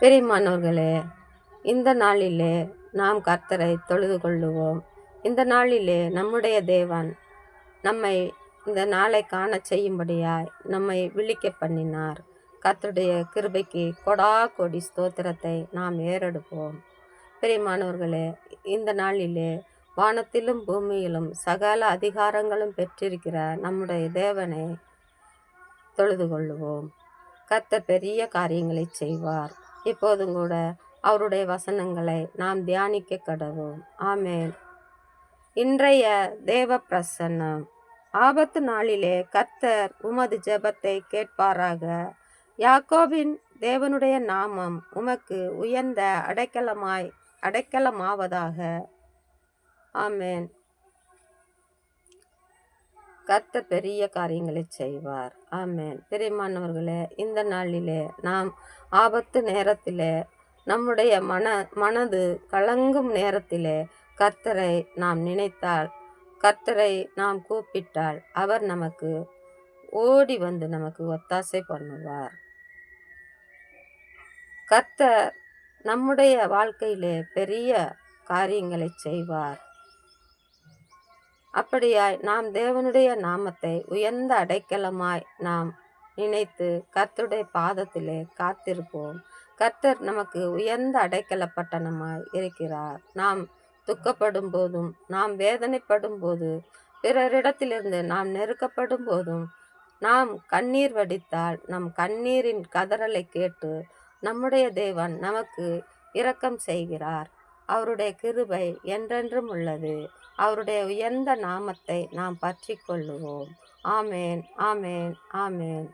பிரியமானவர்களே இந்த நாளிலே நாம் கர்த்தரை தொழுது கொள்ளுவோம். இந்த நாளிலே நம்முடைய தேவன் நம்மை இந்த நாளை காண செய்யும்படியாய் நம்மை விழிக்க பண்ணினார். கர்த்தருடைய கிருபைக்கு கொடா கொடி ஸ்தோத்திரத்தை நாம் ஏறெடுப்போம். பிரியமானவர்களே இந்த நாளிலே வானத்திலும் பூமியிலும் சகல அதிகாரங்களும் பெற்றிருக்கிற நம்முடைய தேவனை தொழுது கொள்ளுவோம். கர்த்தர் பெரிய காரியங்களை செய்வார். இப்போதும் கூட அவருடைய வசனங்களை நாம் தியானிக்க கடவோம். ஆமேன். இன்றைய தேவ பிரசன்னம். ஆபத்து நாளிலே கர்த்தர் உமது ஜெபத்தை கேட்பாராக. யாக்கோபின் தேவனுடைய நாமம் உமக்கு உயர்ந்த அடைக்கலமாய் அடைக்கலமாவதாக. ஆமேன். கர்த்தர் பெரிய காரியங்களை செய்வார். ஆமேன். பிரியமானவர்களே இந்த நாளிலே நாம் ஆபத்து நேரத்திலே நம்முடைய மன மனது கலங்கும் நேரத்திலே கர்த்தரை நாம் நினைத்தால் கர்த்தரை நாம் கூப்பிட்டால் அவர் நமக்கு ஓடி வந்து நமக்கு ஒத்தாசை பண்ணுவார். கர்த்தர் நம்முடைய வாழ்க்கையிலே பெரிய காரியங்களை செய்வார். அப்படியாய் நாம் தேவனுடைய நாமத்தை உயர்ந்த அடைக்கலமாய் நாம் நினைத்து கர்த்தருடைய பாதத்திலே காத்திருப்போம். கர்த்தர் நமக்கு உயர்ந்த அடைக்கல பட்டணமாய் இருக்கிறார். நாம் துக்கப்படும் போதும் நாம் வேதனைப்படும் போது பிறரிடத்திலிருந்து நாம் நெருக்கப்படும் போதும் நாம் கண்ணீர் வடித்தால் நம் கண்ணீரின் கதறலை கேட்டு நம்முடைய தேவன் நமக்கு இரக்கம் செய்கிறார். அவருடைய கிருபை என்றென்றும் உள்ளது. அவருடைய உயர்ந்த நாமத்தை நாம் பற்றி கொள்ளுவோம். ஆமேன் ஆமேன் ஆமேன்.